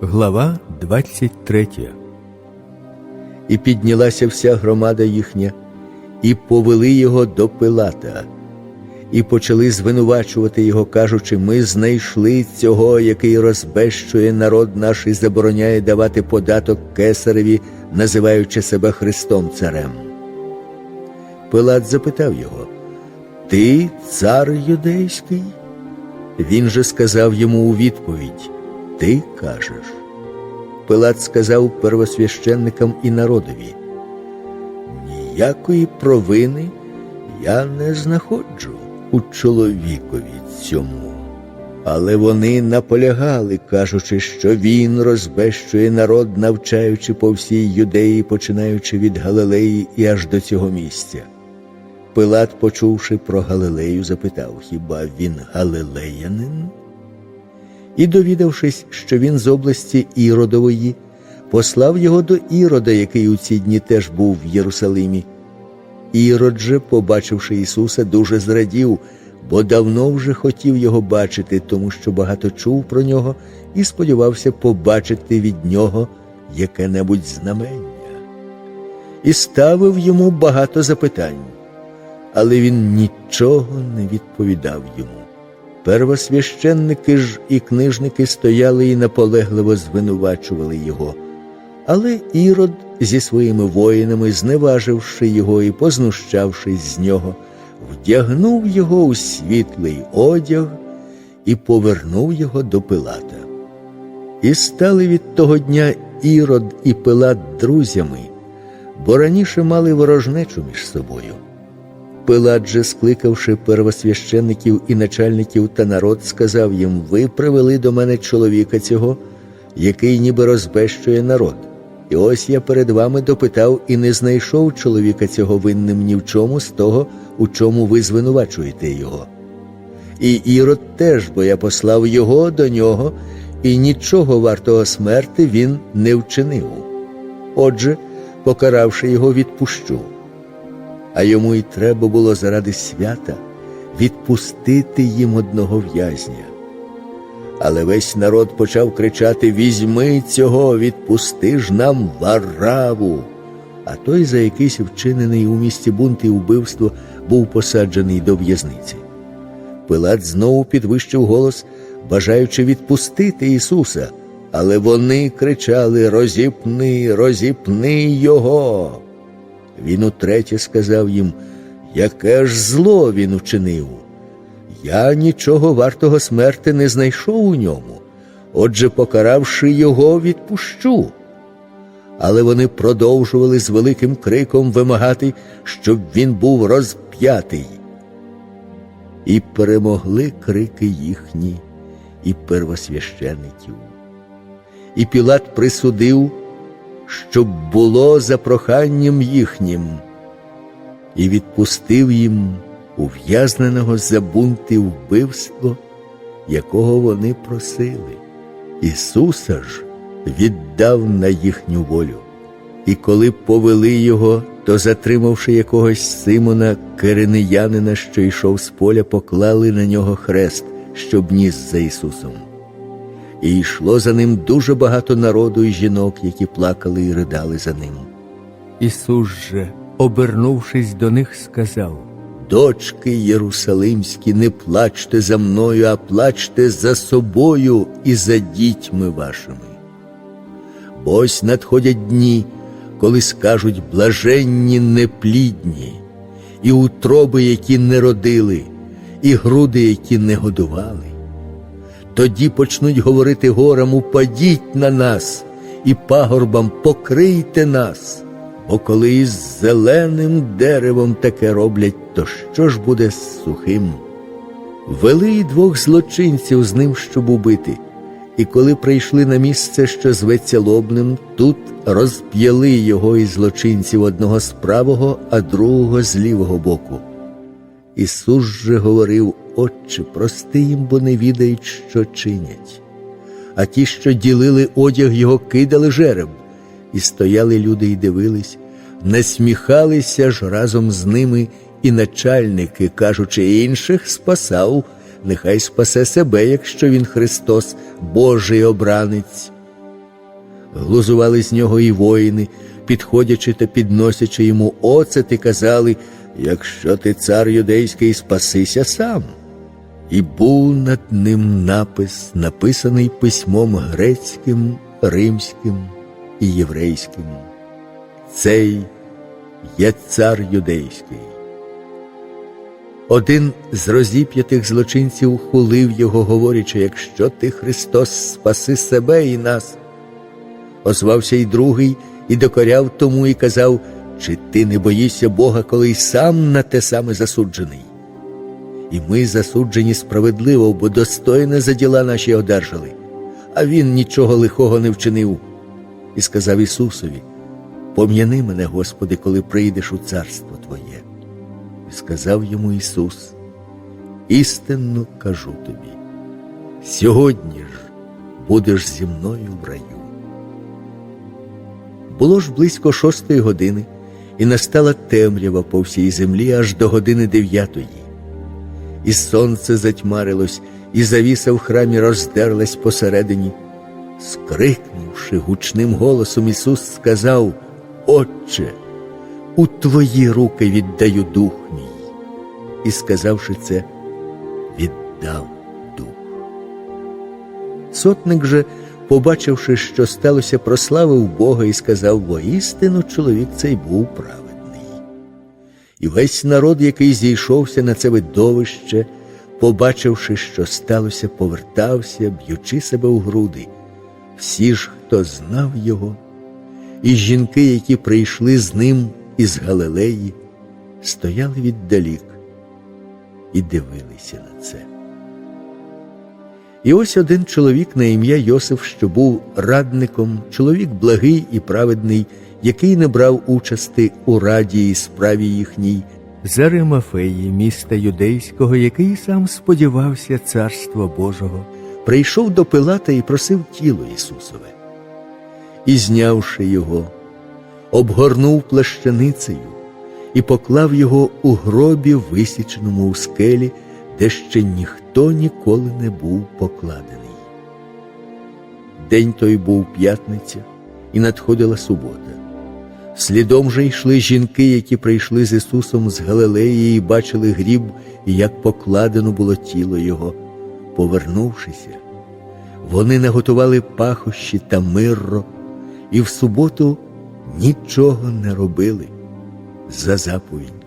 Глава 23 І піднялася вся громада їхня, і повели його до Пилата, і почали звинувачувати його, кажучи: ми знайшли цього, який розбещує народ наш і забороняє давати податок кесареві, називаючи себе Христом Царем. Пилат запитав його: Ти цар юдейський? Він же сказав йому у відповідь: Ти кажеш. Пилат сказав первосвященникам і народові: Ніякої провини я не знаходжу у чоловікові цьому. Але вони наполягали, кажучи, що він розбещує народ, навчаючи по всій юдеї, починаючи від Галилеї і аж до цього місця. Пилат, почувши про Галилею, запитав, хіба він галилеянин? І, довідавшись, що він з області Іродової, послав його до Ірода, який у ці дні теж був в Єрусалимі. Ірод же, побачивши Ісуса, дуже зрадів, бо давно вже хотів його бачити, тому що багато чув про нього і сподівався побачити від нього яке-небудь знамення. І ставив йому багато запитань, але він нічого не відповідав йому. Первосвященники ж і книжники стояли і наполегливо звинувачували його. Але Ірод зі своїми воїнами, зневаживши його і познущавшись з нього, вдягнув його у світлий одяг і повернув його до Пилата. І стали від того дня Ірод і Пилат друзями, бо раніше мали ворожнечу між собою. Пилат же, скликавши первосвящеників і начальників та народ, сказав їм: Ви привели до мене чоловіка цього, який ніби розбещує народ. І ось я перед вами допитав і не знайшов чоловіка цього винним ні в чому з того, у чому ви звинувачуєте його. І Ірод теж, бо я послав його до нього, і нічого вартого смерти він не вчинив. Отже, покаравши його, відпущу а йому й треба було заради свята відпустити їм одного в'язня. Але весь народ почав кричати: Візьми цього, відпусти ж нам вараву. А той, за якийсь вчинений у місті бунт і вбивство, був посаджений до в'язниці. Пилат знову підвищив голос, бажаючи відпустити Ісуса, але вони кричали: Розіпни, розіпни Його. Він утретє сказав їм, яке ж зло він вчинив. Я нічого вартого смерти не знайшов у ньому, отже, покаравши його, відпущу. Але вони продовжували з великим криком вимагати, щоб він був розп'ятий. І перемогли крики їхні і первосвящеників. І Пілат присудив щоб було за проханням їхнім, і відпустив їм ув'язненого за бунти вбивство, якого вони просили. Ісуса ж віддав на їхню волю. І коли повели його, то, затримавши якогось Симона, Киринеянина, що йшов з поля, поклали на нього хрест, щоб ніс за Ісусом. І йшло за ним дуже багато народу і жінок, які плакали і ридали за ним. Ісус же, обернувшись до них, сказав: Дочки Єрусалимські, не плачте за мною, а плачте за собою і за дітьми вашими. Бо ось надходять дні, коли скажуть блаженні неплідні, і утроби, які не родили, і груди, які не годували. Тоді почнуть говорити горам упадіть на нас, і пагорбам покрийте нас. Бо коли із зеленим деревом таке роблять, то що ж буде з сухим? Вели й двох злочинців з ним, щоб убити, і коли прийшли на місце, що зветься лобним, тут розп'яли його і злочинців одного з правого, а другого з лівого боку. Ісус же говорив, Отче, прости їм, бо не відають, що чинять. А ті, що ділили одяг його, кидали жереб, і стояли люди і дивились, насміхалися ж разом з ними і начальники, кажучи, інших спасав, нехай спасе себе, якщо він Христос, Божий обранець. Глузували з нього і воїни, підходячи та підносячи йому оцет, і казали, якщо ти цар юдейський, спасися сам. І був над ним напис, написаний письмом грецьким, римським і єврейським. Цей є цар юдейський. Один з розіп'ятих злочинців хулив його, говорячи, якщо ти, Христос, спаси себе і нас. Озвався й другий і докоряв тому і казав, чи ти не боїшся Бога, коли й сам на те саме засуджений? І ми засуджені справедливо, бо достойне за діла наші одержали, а він нічого лихого не вчинив. І сказав Ісусові: Пом'яни мене, Господи, коли прийдеш у царство Твоє. І сказав йому Ісус: Істинно кажу тобі, сьогодні ж будеш зі мною в раю. Було ж близько шостої години, і настала темрява по всій землі аж до години дев'ятої. І сонце затьмарилось, і завіса в храмі роздерлась посередині. Скрикнувши гучним голосом, Ісус сказав: Отче, у Твої руки віддаю дух мій. І, сказавши це, віддав дух. Сотник же, побачивши, що сталося, прославив Бога і сказав: воістину чоловік цей був праведний. І весь народ, який зійшовся на це видовище, побачивши, що сталося, повертався, б'ючи себе у груди. Всі ж, хто знав його, і жінки, які прийшли з ним із Галилеї, стояли віддалік і дивилися на це. І ось один чоловік на ім'я Йосиф, що був радником, чоловік благий і праведний, який не брав участи у раді і справі їхній, з Аримафеї, міста юдейського, який сам сподівався царства Божого. прийшов до Пилата і просив тіло Ісусове. І, знявши його, обгорнув плащаницею і поклав його у гробі, висіченому у скелі, де ще ніхто ніколи не був покладений. День той був п'ятниця, і надходила субота. Слідом же йшли жінки, які прийшли з Ісусом з Галилеї і бачили гріб, і як покладено було тіло Його. Повернувшися, вони наготували пахощі та мирро, і в суботу нічого не робили за заповідь